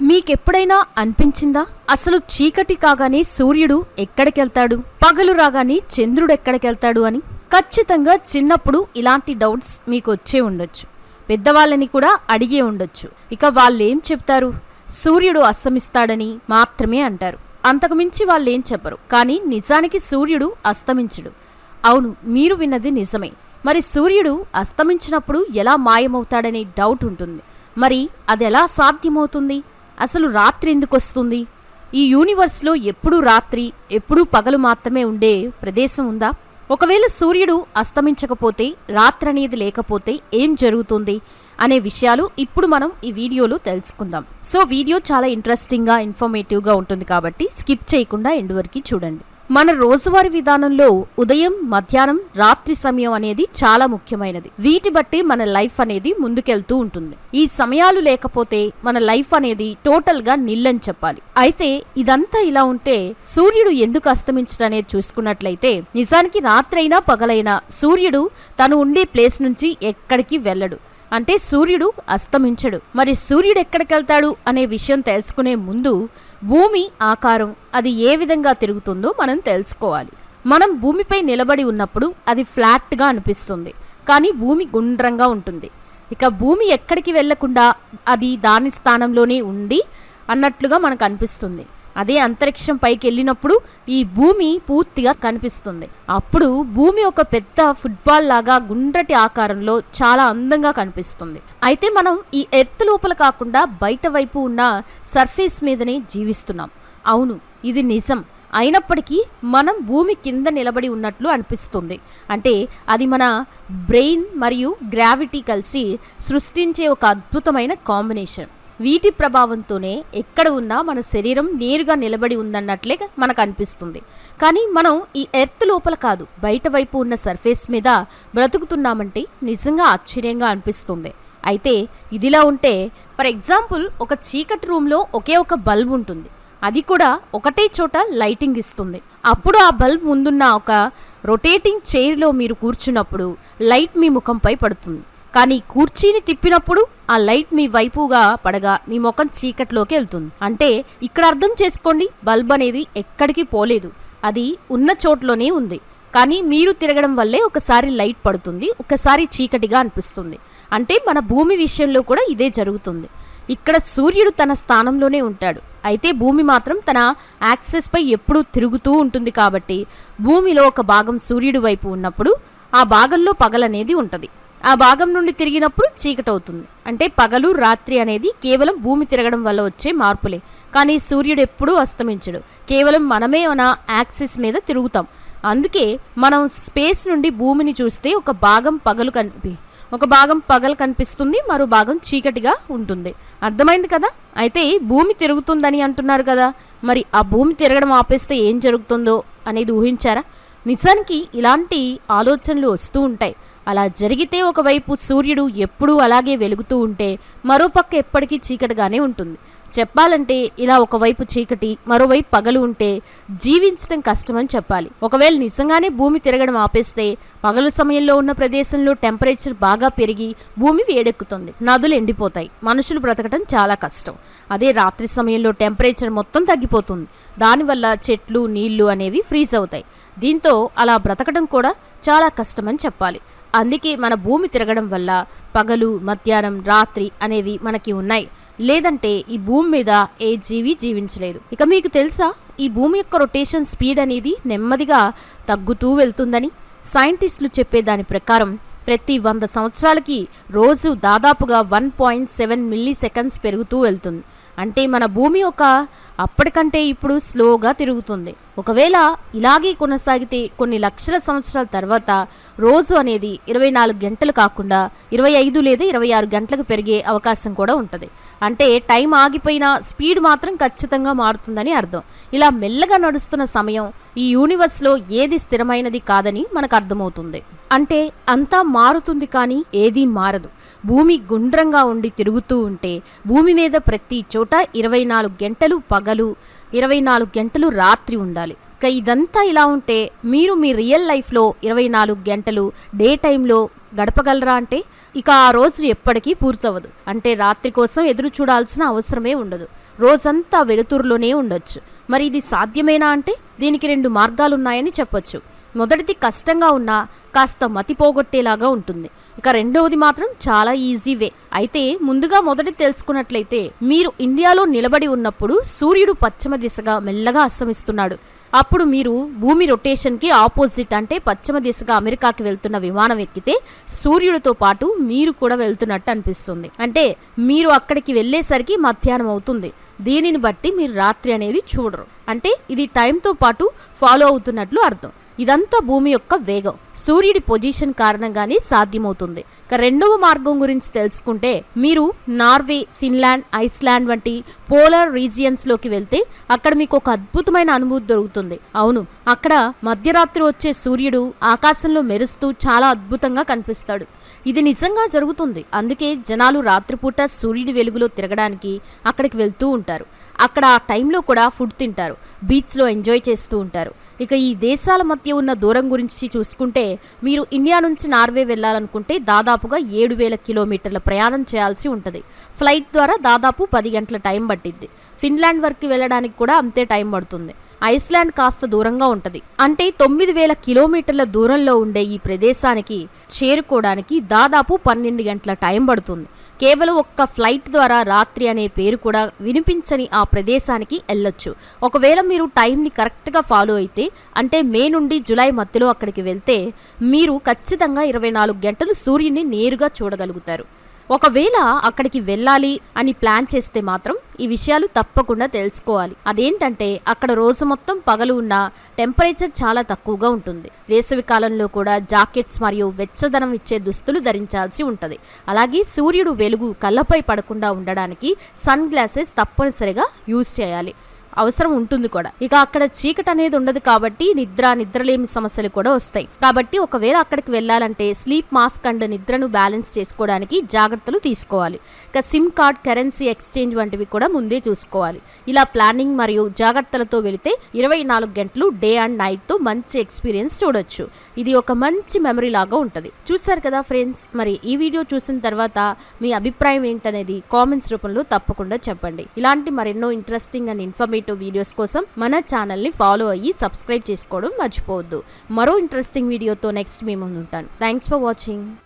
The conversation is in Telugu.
మీకెప్పుడైనా అనిపించిందా? అసలు చీకటి కాగానే సూర్యుడు ఎక్కడికెళ్తాడు? పగలు రాగానే చంద్రుడు ఎక్కడికెళ్తాడు అని? ఖచ్చితంగా చిన్నప్పుడు ఇలాంటి డౌట్స్ మీకు వచ్చే ఉండొచ్చు. పెద్దవాళ్ళని కూడా అడిగే ఉండొచ్చు. ఇక వాళ్ళేం చెప్తారు? సూర్యుడు అస్తమిస్తాడని మాత్రమే అంటారు. అంతకుమించి వాళ్ళేం చెప్పరు. కానీ నిజానికి సూర్యుడు అస్తమించడు. అవును మీరు విన్నది నిజమే. మరి సూర్యుడు అస్తమించినప్పుడు ఎలా మాయమవుతాడనే డౌట్ ఉంటుంది. మరి అది ఎలా సాధ్యమవుతుంది? అసలు రాత్రి ఎందుకు వస్తుంది? ఈ యూనివర్స్లో ఎప్పుడూ రాత్రి ఎప్పుడూ పగలు మాత్రమే ఉండే ప్రదేశం ఉందా? ఒకవేళ సూర్యుడు అస్తమించకపోతే రాత్రి అనేది లేకపోతే ఏం జరుగుతుంది అనే విషయాలు ఇప్పుడు మనం ఈ వీడియోలో తెలుసుకుందాం. సో వీడియో చాలా ఇంట్రెస్టింగ్గా ఇన్ఫర్మేటివ్గా ఉంటుంది కాబట్టి స్కిప్ చేయకుండా ఎండ్ వరకు చూడండి. మన రోజువారీ విధానంలో ఉదయం మధ్యాహ్నం రాత్రి సమయం అనేది చాలా ముఖ్యమైనది. వీటి బట్టి మన లైఫ్ అనేది ముందుకెళ్తూ ఉంటుంది. ఈ సమయాలు లేకపోతే మన లైఫ్ అనేది టోటల్గా నిల్లని చెప్పాలి. అయితే ఇదంతా ఇలా ఉంటే సూర్యుడు ఎందుకు అస్తమించడం అనేది చూసుకున్నట్లయితే నిజానికి రాత్రైనా పగలైనా సూర్యుడు తను ఉండే ప్లేస్ నుంచి ఎక్కడికి వెళ్ళడు. అంటే సూర్యుడు అస్తమించడు. మరి సూర్యుడు ఎక్కడికి వెళ్తాడు అనే విషయం తెలుసుకునే ముందు భూమి ఆకారం అది ఏ విధంగా తిరుగుతుందో మనం తెలుసుకోవాలి. మనం భూమిపై నిలబడి ఉన్నప్పుడు అది ఫ్లాట్గా అనిపిస్తుంది. కానీ భూమి గుండ్రంగా ఉంటుంది. ఇక భూమి ఎక్కడికి వెళ్ళకుండా అది దాని స్థానంలోనే ఉంది అన్నట్లుగా మనకు అనిపిస్తుంది. అదే అంతరిక్షం పైకి వెళ్ళినప్పుడు ఈ భూమి పూర్తిగా కనిపిస్తుంది. అప్పుడు భూమి ఒక పెద్ద ఫుట్బాల్ లాగా గుండ్రటి ఆకారంలో చాలా అందంగా కనిపిస్తుంది. అయితే మనం ఈ ఎర్త్ లోపల కాకుండా బయట వైపు ఉన్న సర్ఫేస్ మీదనే జీవిస్తున్నాం. అవును ఇది నిజం. అయినప్పటికీ మనం భూమి కింద నిలబడి ఉన్నట్లు అనిపిస్తుంది. అంటే అది మన బ్రెయిన్ మరియు గ్రావిటీ కలిసి సృష్టించే ఒక అద్భుతమైన కాంబినేషన్. వీటి ప్రభావంతోనే ఎక్కడ ఉన్నా మన శరీరం నేరుగా నిలబడి ఉందన్నట్లే మనకు అనిపిస్తుంది కానీ మనం ఈ ఎర్త్ లోపల కాదు బయట వైపు ఉన్న సర్ఫేస్ మీద బ్రతుకుతున్నామంటే నిజంగా ఆశ్చర్యంగా అనిపిస్తుంది. అయితే ఇదిలా ఉంటే ఫర్ ఎగ్జాంపుల్ ఒక చీకటి రూమ్లో ఒకే ఒక బల్బ్ ఉంటుంది. అది కూడా ఒకటే చోట లైటింగ్ ఇస్తుంది. అప్పుడు ఆ బల్బ్ ముందున్న ఒక రొటేటింగ్ చైర్లో మీరు కూర్చున్నప్పుడు లైట్ మీ ముఖంపై పడుతుంది. కానీ కుర్చీని తిప్పినప్పుడు ఆ లైట్ మీ వైపుగా పడగా మీ ముఖం చీకట్లోకి వెళ్తుంది. అంటే ఇక్కడ అర్థం చేసుకోండి బల్బ్ అనేది ఎక్కడికి పోలేదు. అది ఉన్న చోట్లోనే ఉంది. కానీ మీరు తిరగడం వల్లే ఒకసారి లైట్ పడుతుంది ఒకసారి చీకటిగా అనిపిస్తుంది. అంటే మన భూమి విషయంలో కూడా ఇదే జరుగుతుంది. ఇక్కడ సూర్యుడు తన స్థానంలోనే ఉంటాడు. అయితే భూమి మాత్రం తన యాక్సెస్ పై ఎప్పుడూ తిరుగుతూ ఉంటుంది కాబట్టి భూమిలో ఒక భాగం సూర్యుడి వైపు ఉన్నప్పుడు ఆ భాగంలో పగలనేది ఉంటుంది. ఆ భాగం నుండి తిరిగినప్పుడు చీకటి అవుతుంది అంటే పగలు రాత్రి అనేది కేవలం భూమి తిరగడం వల్ల వచ్చే మార్పులే. కానీ సూర్యుడు ఎప్పుడూ అస్తమించడు. కేవలం మనమే మన యాక్సిస్ మీద తిరుగుతాం. అందుకే మనం స్పేస్ నుండి భూమిని చూస్తే ఒక భాగం పగలు కనిపి ఒక భాగం పగలు కనిపిస్తుంది మరో భాగం చీకటిగా ఉంటుంది. అర్థమైంది కదా? అయితే భూమి తిరుగుతుందని అంటున్నారు కదా? మరి ఆ భూమి తిరగడం ఆపేస్తే ఏం జరుగుతుందో అనేది ఊహించారా? నిజానికి ఇలాంటి ఆలోచనలు వస్తూ ఉంటాయి. అలా జరిగితే ఒకవైపు సూర్యుడు ఎప్పుడూ అలాగే వెలుగుతూ ఉంటే మరోపక్క ఎప్పటికీ చీకటిగానే ఉంటుంది. చెప్పాలంటే ఇలా ఒకవైపు చీకటి మరోవైపు పగలు ఉంటే జీవించడం కష్టమని చెప్పాలి. ఒకవేళ నిజంగానే భూమి తిరగడం ఆపేస్తే పగలు సమయంలో ఉన్న ప్రదేశంలో టెంపరేచర్ బాగా పెరిగి భూమి వేడెక్కుతుంది. నదులు ఎండిపోతాయి. మనుషులు బ్రతకడం చాలా కష్టం. అదే రాత్రి సమయంలో టెంపరేచర్ మొత్తం తగ్గిపోతుంది. దానివల్ల చెట్లు నీళ్ళు అనేవి ఫ్రీజ్ అవుతాయి. దీంతో అలా బ్రతకడం కూడా చాలా కష్టమని చెప్పాలి. అందుకే మన భూమి తిరగడం వల్ల పగలు మధ్యాహ్నం రాత్రి అనేవి మనకి ఉన్నాయి. లేదంటే ఈ భూమి మీద ఏ జీవి జీవించలేదు. ఇక మీకు తెలుసా? ఈ భూమి యొక్క రొటేషన్ స్పీడ్ అనేది నెమ్మదిగా తగ్గుతూ వెళ్తుందని సైంటిస్టులు చెప్పే దాని ప్రకారం ప్రతి వంద సంవత్సరాలకి రోజు దాదాపుగా one point seven milliseconds పెరుగుతూ వెళ్తుంది. అంటే మన భూమి ఒక అప్పటికంటే ఇప్పుడు స్లోగా తిరుగుతుంది. ఒకవేళ ఇలాగే కొనసాగితే కొన్ని లక్షల సంవత్సరాల తర్వాత రోజు అనేది ఇరవై నాలుగు గంటలు కాకుండా ఇరవై ఐదు లేదా ఇరవై ఆరు గంటలకు పెరిగే అవకాశం కూడా ఉంటుంది. అంటే టైం ఆగిపోయినా స్పీడ్ మాత్రం ఖచ్చితంగా మారుతుందని అర్థం. ఇలా మెల్లగా నడుస్తున్న సమయం ఈ యూనివర్స్లో ఏది స్థిరమైనది కాదని మనకు అర్థమవుతుంది. అంటే అంతా మారుతుంది కానీ ఏదీ మారదు. భూమి గుండ్రంగా ఉండి తిరుగుతూ ఉంటే భూమి మీద ప్రతి చోట ఇరవై నాలుగు గంటలు పగలు ఇరవై నాలుగు గంటలు రాత్రి ఉండాలి. ఇక ఇదంతా ఇలా ఉంటే మీరు మీ రియల్ లైఫ్లో ఇరవై నాలుగు గంటలు డే టైంలో గడపగలరా అంటే? ఇక ఆ రోజు ఎప్పటికీ పూర్తవదు అంటే రాత్రి కోసం ఎదురు చూడాల్సిన అవసరమే ఉండదు. రోజంతా వెలుతురులోనే ఉండొచ్చు. మరి ఇది సాధ్యమేనా అంటే? దీనికి రెండు మార్గాలున్నాయని చెప్పొచ్చు. మొదటిది కష్టంగా ఉన్నా కాస్త మతి పోగొట్టేలాగా ఉంటుంది. ఇక రెండవది మాత్రం చాలా ఈజీ వే. అయితే ముందుగా మొదటి తెలుసుకున్నట్లయితే మీరు ఇండియాలో నిలబడి ఉన్నప్పుడు సూర్యుడు పశ్చిమ దిశగా మెల్లగా అస్తమిస్తున్నాడు. అప్పుడు మీరు భూమి రొటేషన్కి ఆపోజిట్ అంటే పశ్చిమ దిశగా అమెరికాకి వెళ్తున్న విమానం ఎక్కితే సూర్యుడితో పాటు మీరు కూడా వెళ్తున్నట్టు అనిపిస్తుంది. అంటే మీరు అక్కడికి వెళ్ళేసరికి మధ్యాహ్నం అవుతుంది. దీనిని బట్టి మీరు రాత్రి అనేది చూడరు. అంటే ఇది టైంతో పాటు ఫాలో అవుతున్నట్లు అర్థం. ఇదంతా భూమి యొక్క వేగం. సూర్యుడి పొజిషన్ కారణంగానే సాధ్యమవుతుంది. ఇక రెండవ మార్గం గురించి తెలుసుకుంటే మీరు నార్వే ఫిన్లాండ్ ఐస్లాండ్ వంటి పోలార్ రీజియన్స్లోకి వెళ్తే అక్కడ మీకు ఒక అద్భుతమైన అనుభూతి దొరుకుతుంది. అవును అక్కడ మధ్యరాత్రి వచ్చే సూర్యుడు ఆకాశంలో మెరుస్తూ చాలా అద్భుతంగా కనిపిస్తాడు. ఇది నిజంగా జరుగుతుంది. అందుకే జనాలు రాత్రిపూట సూర్యుడి వెలుగులో తిరగడానికి అక్కడికి వెళ్తూ ఉంటారు. అక్కడ ఆ టైంలో కూడా ఫుడ్ తింటారు. బీచ్లో ఎంజాయ్ చేస్తూ ఉంటారు. ఇక ఈ దేశాల మధ్య ఉన్న దూరం గురించి చూసుకుంటే మీరు ఇండియా నుంచి నార్వే వెళ్ళాలనుకుంటే దాదాపుగా ఏడు వేల కిలోమీటర్ల ప్రయాణం చేయాల్సి ఉంటుంది. ఫ్లైట్ ద్వారా దాదాపు పది గంటల టైం పట్టిద్ది. ఫిన్లాండ్ వరకు వెళ్ళడానికి కూడా అంతే టైం పడుతుంది. ఐస్లాండ్ కాస్త దూరంగా ఉంటుంది. అంటే తొమ్మిది వేల కిలోమీటర్ల దూరంలో ఉండే ఈ ప్రదేశానికి చేరుకోవడానికి దాదాపు పన్నెండు గంటల టైం పడుతుంది. కేవలం ఒక్క ఫ్లైట్ ద్వారా రాత్రి అనే పేరు కూడా వినిపించని ఆ ప్రదేశానికి వెళ్ళొచ్చు. ఒకవేళ మీరు టైంని కరెక్ట్గా ఫాలో అయితే అంటే మే నుండి జూలై మధ్యలో అక్కడికి వెళ్తే మీరు ఖచ్చితంగా ఇరవై నాలుగు గంటలు సూర్యుని నేరుగా చూడగలుగుతారు. ఒకవేళ అక్కడికి వెళ్ళాలి అని ప్లాన్ చేస్తే మాత్రం ఈ విషయాలు తప్పకుండా తెలుసుకోవాలి. అదేంటంటే అక్కడ రోజు మొత్తం పగలు ఉన్న టెంపరేచర్ చాలా తక్కువగా ఉంటుంది. వేసవి కాలంలో కూడా జాకెట్స్ మరియు వెచ్చదనం ఇచ్చే దుస్తులు ధరించాల్సి ఉంటుంది. అలాగే సూర్యుడు వెలుగు కళ్ళపై పడకుండా ఉండడానికి సన్ గ్లాసెస్ తప్పనిసరిగా యూజ్ చేయాలి. అవసరం ఉంటుంది కూడా. ఇక అక్కడ చీకటి అనేది ఉండదు కాబట్టి నిద్ర నిద్రలేమి సమస్యలు కూడా వస్తాయి. కాబట్టి ఒకవేళ అక్కడికి వెళ్ళాలంటే స్లీప్ మాస్క్ అండ్ నిద్రను బ్యాలెన్స్ చేసుకోవడానికి జాగ్రత్తలు తీసుకోవాలి. ఇక సిమ్ కార్డ్ కరెన్సీ ఎక్స్చేంజ్ వంటివి కూడా ముందే చూసుకోవాలి. ఇలా ప్లానింగ్ మరియు జాగ్రత్తలతో వెళితే ఇరవై నాలుగు గంటలు డే అండ్ నైట్తో మంచి ఎక్స్పీరియన్స్ చూడొచ్చు. ఇది ఒక మంచి మెమరీ లాగా ఉంటుంది. చూసారు కదా ఫ్రెండ్స్? మరి ఈ వీడియో చూసిన తర్వాత మీ అభిప్రాయం ఏంటనేది కామెంట్స్ రూపంలో తప్పకుండా చెప్పండి. ఇలాంటి మరెన్నో ఇంట్రెస్టింగ్ అండ్ ఇన్ఫర్మేటివ్ వీడియోస్ కోసం మన ఛానల్ని ఫాలో అయ్యి సబ్స్క్రైబ్ చేసుకోవడం మర్చిపోవద్దు. మరో ఇంట్రెస్టింగ్ వీడియోతో నెక్స్ట్ మీ ముందు ఉంటాను థ్యాంక్స్ ఫర్ వాచింగ్